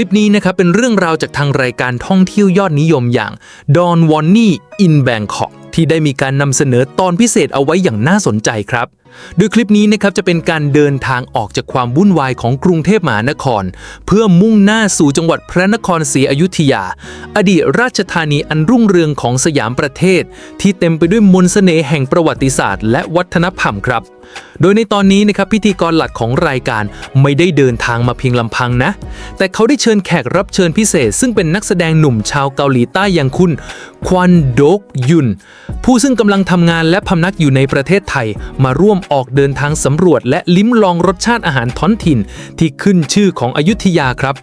ลิปนี้นะครับเป็นเรื่องราวจากทางรายการท่องเที่ยวยอดนิยมอย่าง Don w a n n i in Bangkok ที่ได้มีการนำเสนอตอนพิเศษเอาไว้อย่างน่าสนใจครับ โดยคลิปนี้นะครับจะเป็นการเดินทางออกจากความวุ่นวายของกรุงเทพมหานคร เพื่อมุ่งหน้าสู่จังหวัดพระนครศรีอยุธยา อดีตราชธานีอันรุ่งเรืองของสยามประเทศ ที่เต็มไปด้วยมนต์เสน่ห์แห่งประวัติศาสตร์ และวัฒนธรรมครับ โดยในตอนนี้นะครับพิธีกรหลักของรายการไม่ได้เดินทางมาเพียงลำพังนะ แต่เขาได้เชิญแขกรับเชิญพิเศษ ซึ่งเป็นนักแสดงหนุ่มชาวเกาหลีใต้อย่างคุณ ควันโดกยุนผู้ซึ่งกำลังทำงานและพำนักอยู่ในประเทศไทยมาร่วมออกเดินทางสำรวจและลิ้มลองรสชาติอาหารท้องถิ่น ที่ขึ้นชื่อของอยุธยาครับ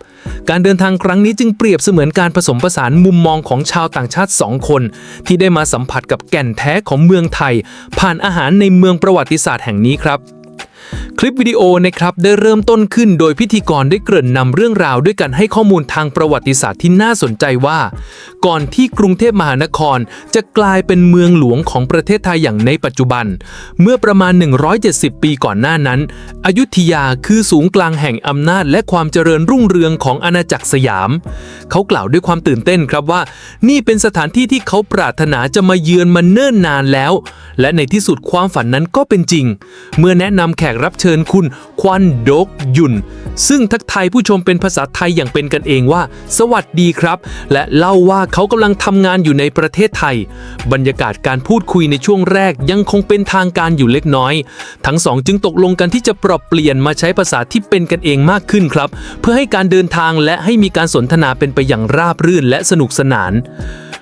การเดินทางครั้งนี้จึงเปรียบเสมือนการผสมผสานมุมมองของชาวต่างชาติสองคน ที่ได้มาสัมผัสกับแก่นแท้ของเมืองไทย ผ่านอาหารในเมืองประวัติศาสตร์แห่งนี้ครับ คลิปวิดีโอนะครับได้เริ่มต้นขึ้นโดยพิธีกรได้เกริ่นนำเรื่องราวด้วยการให้ข้อมูลทางประวัติศาสตร์ที่น่าสนใจว่า ก่อนที่กรุงเทพมหานคร จะกลายเป็นเมืองหลวงของประเทศไทยอย่างในปัจจุบัน เมื่อประมาณ 170 ปีก่อนหน้านั้น อยุธยาคือศูนย์กลางแห่งอำนาจ และความเจริญรุ่งเรืองของอาณาจักรสยาม เขากล่าวด้วยความตื่นเต้นครับว่า นี่เป็นสถานที่ที่เขาปรารถนาจะมาเยือนมาเนิ่นนานแล้ว และในที่สุดความฝันนั้นก็เป็นจริง เมื่อแนะนำแขกรับเชิญคุณควันโดกยุน ซึ่งทักทายผู้ชมเป็นภาษาไทยอย่างเป็นกันเองว่า สวัสดีครับ และเล่าว่าเขากำลังทำงานอยู่ในประเทศไทย บรรยากาศการพูดคุยในช่วงแรกยังคงเป็นทางการอยู่เล็กน้อย ทั้งสองจึงตกลงกันที่จะปรับเปลี่ยนมาใช้ภาษาที่เป็นกันเองมากขึ้นครับ เพื่อให้การเดินทางและให้มีการสนทนาเป็นไปอย่างราบรื่นและสนุกสนาน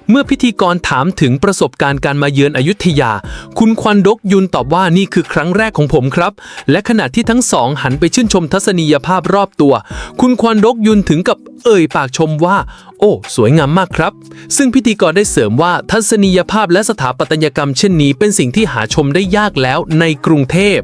เมื่อพิธีกรถามถึงประสบการณ์การมาเยือนอยุธยา คุณควันดกยุนตอบว่านี่คือครั้งแรกของผมครับ และขณะที่ทั้งสองหันไปชื่นชมทัศนียภาพรอบตัว คุณควันดกยุนถึงกับเอ่ยปากชมว่า โอ้ สวยงามมากครับ ซึ่งพิธีกรได้เสริมว่าทัศนียภาพและสถาปัตยกรรมเช่นนี้ เป็นสิ่งที่หาชมได้ยากแล้วในกรุงเทพ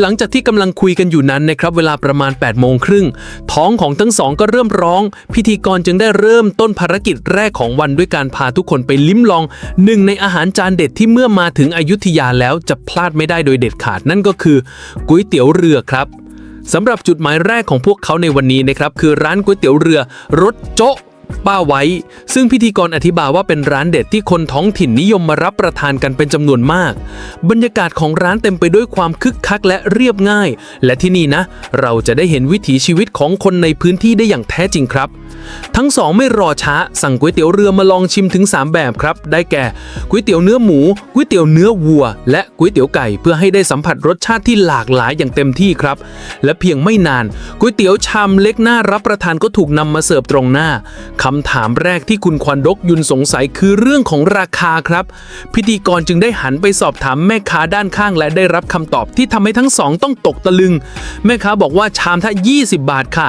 หลังจากที่กำลังคุยกันอยู่นั้นนะครับเวลาประมาณ8โมงครึ่งท้องของทั้งสองก็เริ่มร้อง พิธีกรจึงได้เริ่มต้นภารกิจแรกของวันด้วยการพาทุกคนไปลิ้มลองหนึ่งในอาหารจานเด็ดที่เมื่อมาถึงอยุธยาแล้วจะพลาดไม่ได้โดยเด็ดขาดนั่นก็คือก๋วยเตี๋ยวเรือครับสำหรับจุดหมายแรกของพวกเขาในวันนี้นะครับคือร้านก๋วยเตี๋ยวเรือรสโจ๊ะ ป้าไว้ ซึ่งพิธีกรอธิบายว่าเป็นร้านเด็ดที่คนท้องถิ่นนิยมมารับประทานกันเป็นจำนวนมาก บรรยากาศของร้านเต็มไปด้วยความคึกคักและเรียบง่าย และที่นี่นะ เราจะได้เห็นวิถีชีวิตของคนในพื้นที่ได้อย่างแท้จริงครับ ทั้งสองไม่รอช้าสั่งก๋วยเตี๋ยวเรือมาลองชิมถึง 3 แบบครับ ได้แก่ก๋วยเตี๋ยวเนื้อหมูก๋วยเตี๋ยวเนื้อวัว และก๋วยเตี๋ยวไก่ เพื่อให้ได้สัมผัสรสชาติที่หลากหลายอย่างเต็มที่ครับ และเพียงไม่นานก๋วยเตี๋ยวชามเล็กน่ารับประทานก็ถูกนำมาเสิร์ฟตรงหน้าคำถามแรกที่คุณควันดกยุนสงสัยคือเรื่องของราคาครับ พิธีกรจึงได้หันไปสอบถามแม่ค้าด้านข้างและได้รับคำตอบที่ทำให้ทั้งสองต้องตกตะลึง แม่ค้าบอกว่าชามถ้า 20 บาทค่ะ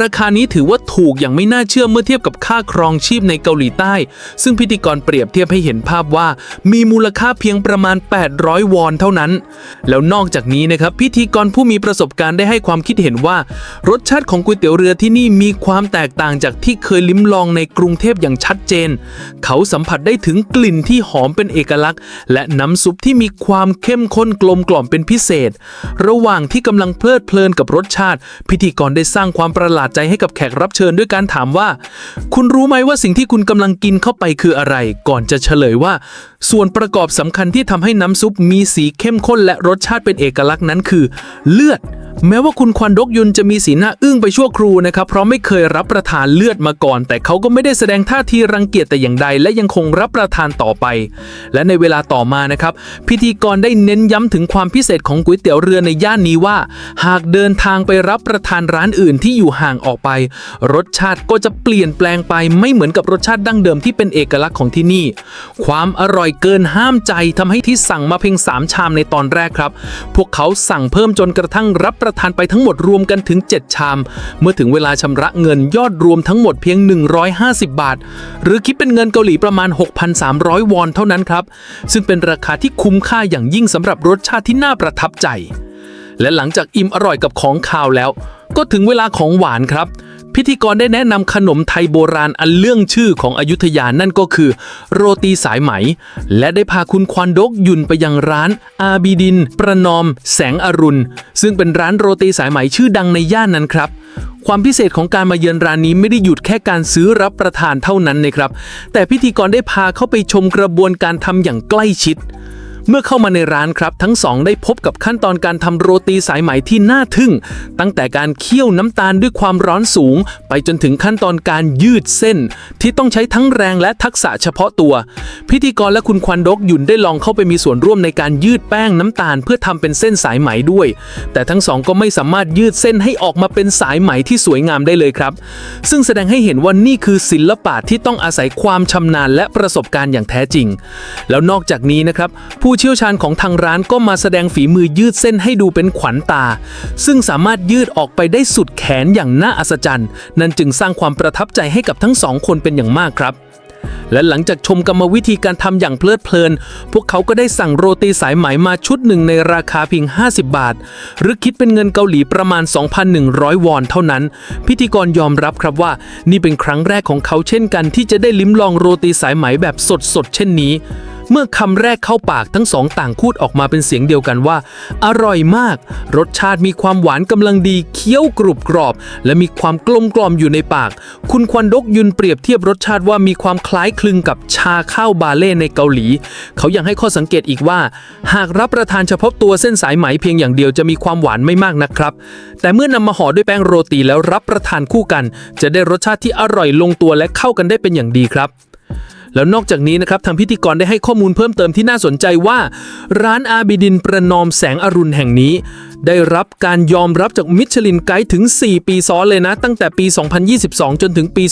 ราคานี้ถือว่าถูกอย่างไม่น่าเชื่อเมื่อเทียบกับค่าครองชีพในเกาหลีใต้ ซึ่งพิธีกรเปรียบเทียบให้เห็นภาพว่า มีมูลค่าเพียงประมาณ 800 วอนเท่านั้น แล้วนอกจากนี้นะครับพิธีกรผู้มีประสบการณ์ได้ให้ความคิดเห็นว่า รสชาติของก๋วยเตี๋ยวเรือที่นี่มีความแตกต่างจากที่เคยลิ้มลองในกรุงเทพอย่างชัดเจน เขาสัมผัสได้ถึงกลิ่นที่หอมเป็นเอกลักษณ์ และน้ำซุปที่มีความเข้มข้นกลมกล่อมเป็นพิเศษ ระหว่างที่กำลังเพลิดเพลินกับรสชาติ พิธีกรได้สร้างความประหลาดใจให้กับแขกรับเชิญด้วยการถามว่า คุณรู้ไหมว่าสิ่งที่คุณกำลังกินเข้าไปคืออะไร ก่อนจะเฉลยว่า ส่วนประกอบสำคัญที่ทำให้น้ำซุปมีสีเข้มข้นและรสชาติเป็นเอกลักษณ์นั้นคือ เลือด แม้ว่าคุณควันดกยุนจะมีสีหน้าอึ้งไปชั่วครู่นะครับ เพราะไม่เคยรับประทานเลือดมาก่อน แต่เขาก็ไม่ได้แสดงท่าทีรังเกียจแต่อย่างใด และยังคงรับประทานต่อไป และในเวลาต่อมานะครับ พิธีกรได้เน้นย้ำถึงความพิเศษของก๋วยเตี๋ยวเรือในย่านนี้ว่า หากเดินทางไปรับประทานร้านอื่นที่อยู่ห่างออกไป รสชาติก็จะเปลี่ยนแปลงไปไม่เหมือนกับรสชาติดั้งเดิมที่เป็นเอกลักษณ์ของที่นี่ ความอร่อยเกินห้ามใจทำให้ที่สั่งมาเพียงสามชามในตอนแรกครับ พวกเขาสั่งเพิ่มจนกระทั่งรับประทานไปทั้งหมดรวมกันถึง 7 ชาม เมื่อถึงเวลาชำระเงินยอดรวมทั้งหมดเพียง 150 บาท หรือคิดเป็นเงินเกาหลีประมาณ 6,300 วอนเท่านั้นครับ ซึ่งเป็นราคาที่คุ้มค่าอย่างยิ่งสำหรับรสชาติที่น่าประทับใจ และหลังจากอิ่มอร่อยกับของคาวแล้ว ก็ถึงเวลาของหวานครับ พิธีกรได้แนะนำขนมไทยโบราณอันเรื่องชื่อของอยุธยานั่นก็คือ โรตีสายไหม และได้พาคุณควันดกยุนไปยังร้านอาบีดิน ประนอม แสงอรุณ ซึ่งเป็นร้านโรตีสายไหมชื่อดังในย่านนั้นครับความพิเศษของการมาเยือนร้านนี้ไม่ได้หยุดแค่การซื้อรับประทานเท่านั้นนะครับ แต่พิธีกรได้พาเข้าไปชมกระบวนการทำอย่างใกล้ชิด เมื่อเข้ามาในร้านครับ ทั้งสองได้พบกับขั้นตอนการทำโรตีสายไหมที่น่าทึ่ง ตั้งแต่การเคี่ยวน้ำตาลด้วยความร้อนสูง ไปจนถึงขั้นตอนการยืดเส้น ที่ต้องใช้ทั้งแรงและทักษะเฉพาะตัว พิธีกรและคุณควันดกหยุนได้ลองเข้าไปมีส่วนร่วมในการยืดแป้งน้ำตาล เพื่อทำเป็นเส้นสายไหมด้วย แต่ทั้งสองก็ไม่สามารถยืดเส้นให้ออกมาเป็นสายไหมที่สวยงามได้เลยครับ ซึ่งแสดงให้เห็นว่านี่คือศิลปะที่ต้องอาศัยความชำนาญและประสบการณ์อย่างแท้จริง แล้วนอกจากนี้นะครับผู้เชี่ยวชาญของทางร้านก็มาแสดงฝีมือยืดเส้นให้ดูเป็นขวัญตา ซึ่งสามารถยืดออกไปได้สุดแขนอย่างน่าอัศจรรย์ นั่นจึงสร้างความประทับใจให้กับทั้งสองคนเป็นอย่างมากครับ และหลังจากชมกรรมวิธีการทำอย่างเพลิดเพลิน พวกเขาก็ได้สั่งโรตีสายไหมมาชุดหนึ่งในราคาเพียง 50 บาท หรือคิดเป็นเงินเกาหลีประมาณ 2,100 วอนเท่านั้น พิธีกรยอมรับครับว่า นี่เป็นครั้งแรกของเขาเช่นกันที่จะได้ลิ้มลองโรตีสายไหมแบบสดๆเช่นนี้ เมื่อคำแรกเข้าปากทั้งสองต่างพูดออกมาเป็นเสียงเดียวกันว่า อร่อยมาก รสชาติมีความหวานกำลังดี เคี้ยวกรุบกรอบ และมีความกลมกล่อมอยู่ในปาก คุณควันดกยุนเปรียบเทียบรสชาติว่ามีความคล้ายคลึงกับชาข้าวบาเล่ในเกาหลี เขายังให้ข้อสังเกตอีกว่า หากรับประทานเฉพาะตัวเส้นสายไหมเพียงอย่างเดียวจะมีความหวานไม่มากนะครับ แต่เมื่อนำมาห่อด้วยแป้งโรตีแล้วรับประทานคู่กัน จะได้รสชาติที่อร่อยลงตัวและเข้ากันได้เป็นอย่างดีครับ แล้วนอกจากนี้นะครับทางพิธีกรได้ให้ข้อมูลเพิ่มเติมที่น่าสนใจว่า ร้านอาบิดินประนอมแสงอรุณแห่งนี้ ได้รับการยอมรับจากมิชลินไกด์ถึง 4 ปีซ้อนเลยนะ ตั้งแต่ปี 2022 จนถึงปี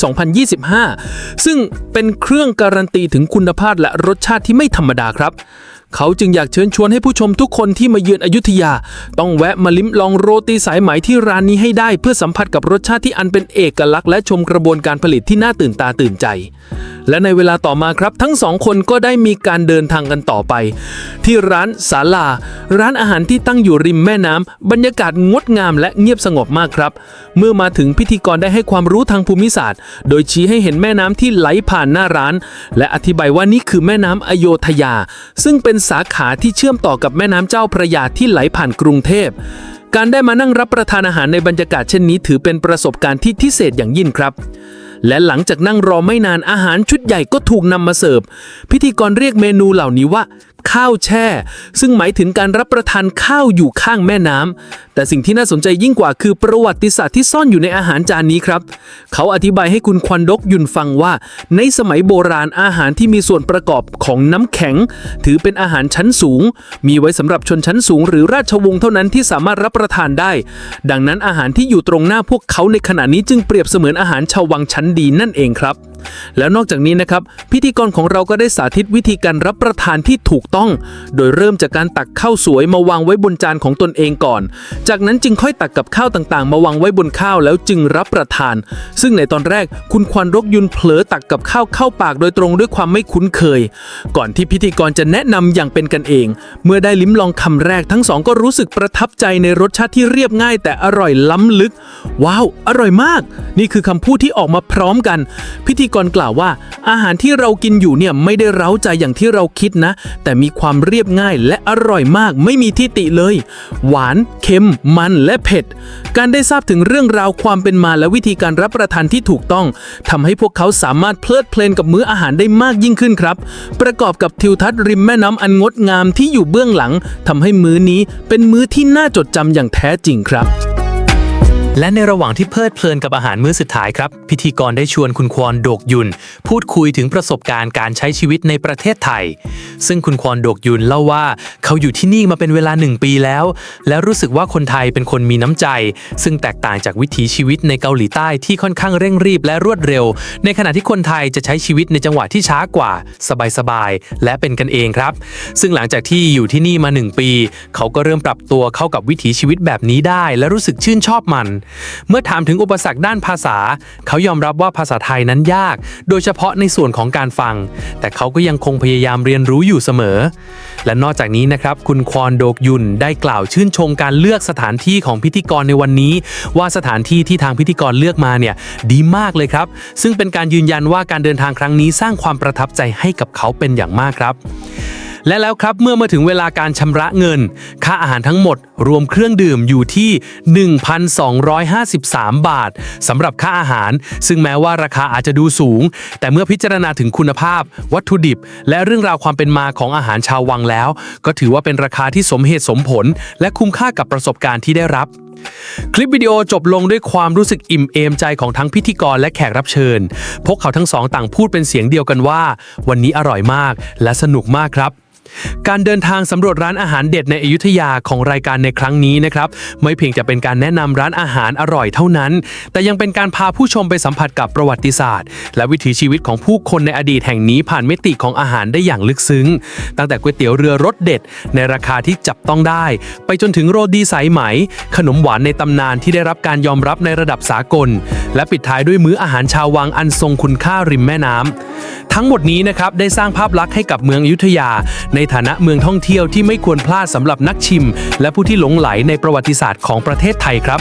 2025 ซึ่งเป็นเครื่องการันตีถึงคุณภาพและรสชาติที่ไม่ธรรมดาครับเขาจึงอยากเชิญชวนให้ผู้ชมทุกคนที่มาเยือนอยุธยา ต้องแวะมาลิ้มลองโรตีสายไหมที่ร้านนี้ให้ได้ เพื่อสัมผัสกับรสชาติที่อันเป็นเอกลักษณ์และชมกระบวนการผลิตที่น่าตื่นตาตื่นใจ และในเวลาต่อมาครับ ทั้งสองคนก็ได้มีการเดินทางกันต่อไป ที่ร้านศาลา ร้านอาหารที่ตั้งอยู่ริมแม่น้ำบรรยากาศงดงามและเงียบสงบมากครับ เมื่อมาถึงพิธีกรได้ให้ความรู้ทางภูมิศาสตร์ โดยชี้ให้เห็นแม่น้ำที่ไหลผ่านหน้าร้าน และอธิบายว่านี่คือแม่น้ำอโยธยา ซึ่งเป็นสาขาที่เชื่อมต่อกับแม่น้ำเจ้าพระยาที่ไหลผ่านกรุงเทพการได้มานั่งรับประทานอาหารในบรรยากาศเช่นนี้ถือเป็นประสบการณ์ที่พิเศษอย่างยิ่งครับ และหลังจากนั่งรอไม่นานอาหารชุดใหญ่ก็ถูกนำมาเสิร์ฟ พิธีกรเรียกเมนูเหล่านี้ว่า ข้าวแช่ ซึ่งหมายถึงการรับประทานข้าวอยู่ข้างแม่น้ำแต่สิ่งที่น่าสนใจยิ่งกว่าคือประวัติศาสตร์ที่ซ่อนอยู่ในอาหารจานนี้ครับ เขาอธิบายให้คุณควันดกยุนฟังว่า ในสมัยโบราณอาหารที่มีส่วนประกอบของน้ำแข็ง ถือเป็นอาหารชั้นสูง มีไว้สำหรับชนชั้นสูง หรือราชวงศ์เท่านั้นที่สามารถรับประทานได้ ดังนั้นอาหารที่อยู่ตรงหน้าพวกเขาในขณะนี้จึงเปรียบเสมือนอาหารชาววังชั้นดีนั่นเองครับ แล้วนอกจากนี้นะครับ พิธีกรของเราก็ได้สาธิตวิธีการรับประทานที่ถูกต้อง โดยเริ่มจากการตักข้าวสวยมาวางไว้บนจานของตนเองก่อน จากนั้นจึงค่อยตักกับข้าวต่างๆ มาวางไว้บนข้าวแล้วจึงรับประทาน ซึ่งในตอนแรกคุณควันรกยุนเผลอตักกับข้าวเข้าปากโดยตรงด้วยความไม่คุ้นเคย ก่อนที่พิธีกรจะแนะนำอย่างเป็นกันเอง เมื่อได้ลิ้มลองคำแรกทั้งสองก็รู้สึกประทับใจในรสชาติที่เรียบง่าย แต่อร่อยล้ำลึก ว้าว อร่อยมาก นี่คือคำพูดที่ออกมาพร้อมกัน พิธีกกรกล่าวว่า อาหารที่เรากินอยู่เนี่ยไม่ได้เร้าใจอย่างที่เราคิดนะ แต่มีความเรียบง่ายและอร่อยมากไม่มีที่ติเลย หวานเค็ม มันและเผ็ด การได้ทราบถึงเรื่องราวความเป็นมาและวิธีการรับประทานที่ถูกต้องทำให้พวกเขาสามารถเพลิดเพลินกับมื้ออาหารได้มากยิ่งขึ้นครับ ประกอบกับทิวทัศน์ริมแม่น้ำอันงดงามที่อยู่เบื้องหลังทำให้มื้อนี้เป็นมื้อที่น่าจดจำอย่างแท้จริงครับ และในระหว่างที่เพลิดเพลินกับอาหารมื้อสุดท้ายครับ พิธีกรได้ชวนคุณควอนโดกยุน พูดคุยถึงประสบการณ์การใช้ชีวิตในประเทศไทย ซึ่งคุณควอนโดกยุนเล่าว่าเขาอยู่ที่นี่มาเป็นเวลาหนึ่งปีแล้ว และรู้สึกว่าคนไทยเป็นคนมีน้ำใจ ซึ่งแตกต่างจากวิถีชีวิตในเกาหลีใต้ที่ค่อนข้างเร่งรีบและรวดเร็ว ในขณะที่คนไทยจะใช้ชีวิตในจังหวะที่ช้ากว่า สบายๆและเป็นกันเองครับ ซึ่งหลังจากที่อยู่ที่นี่มาหนึ่งปี เขาก็เริ่มปรับตัวเข้ากับวิถีชีวิตแบบนี้ได้ และรู้สึกชื่นชอบมันเมื่อถามถึงอุปสรรคด้านภาษา เขายอมรับว่าภาษาไทยนั้นยาก โดยเฉพาะในส่วนของการฟัง แต่เขาก็ยังคงพยายามเรียนรู้อยู่เสมอ และนอกจากนี้นะครับ คุณควอนโดกยุนได้กล่าวชื่นชมการเลือกสถานที่ของพิธีกรในวันนี้ ว่าสถานที่ที่ทางพิธีกรเลือกมาเนี่ยดีมากเลยครับ ซึ่งเป็นการยืนยันว่าการเดินทางครั้งนี้สร้างความประทับใจให้กับเขาเป็นอย่างมากครับ และแล้วครับเมื่อมาถึงเวลาการชำระเงิน ค่าอาหารทั้งหมดรวมเครื่องดื่มอยู่ที่ 1,253 บาทสำหรับค่าอาหาร ซึ่งแม้ว่าราคาอาจจะดูสูง แต่เมื่อพิจารณาถึงคุณภาพ วัตถุดิบ และเรื่องราวความเป็นมาของอาหารชาววังแล้ว ก็ถือว่าเป็นราคาที่สมเหตุสมผล และคุ้มค่ากับประสบการณ์ที่ได้รับคลิปวิดีโอจบลงด้วยความรู้สึกอิ่มเอมใจของทั้งพิธีกรและแขกรับเชิญ พวกเขาทั้งสองต่างพูดเป็นเสียงเดียวกันว่า วันนี้อร่อยมากและสนุกมากครับ การเดินทางสำรวจร้านอาหารเด็ดในอยุธยาของรายการในครั้งนี้นะครับ ไม่เพียงแต่เป็นการแนะนำร้านอาหารอร่อยเท่านั้น แต่ยังเป็นการพาผู้ชมไปสัมผัสกับประวัติศาสตร์ และวิถีชีวิตของผู้คนในอดีตแห่งนี้ผ่านมิติของอาหารได้อย่างลึกซึ้ง ตั้งแต่ก๋วยเตี๋ยวเรือรสเด็ด ในราคาที่จับต้องได้ ไปจนถึงโรดีสายไหม ขนมหวานในตำนานที่ได้รับการยอมรับในระดับสากล และปิดท้ายด้วยมื้ออาหารชาววังอันทรงคุณค่าริมแม่น้ำทั้งหมดนี้นะครับได้สร้างภาพลักษณ์ให้กับเมืองอยุธยา ในฐานะเมืองท่องเที่ยวที่ไม่ควรพลาดสำหรับนักชิม และผู้ที่หลงไหลในประวัติศาสตร์ของประเทศไทยครับ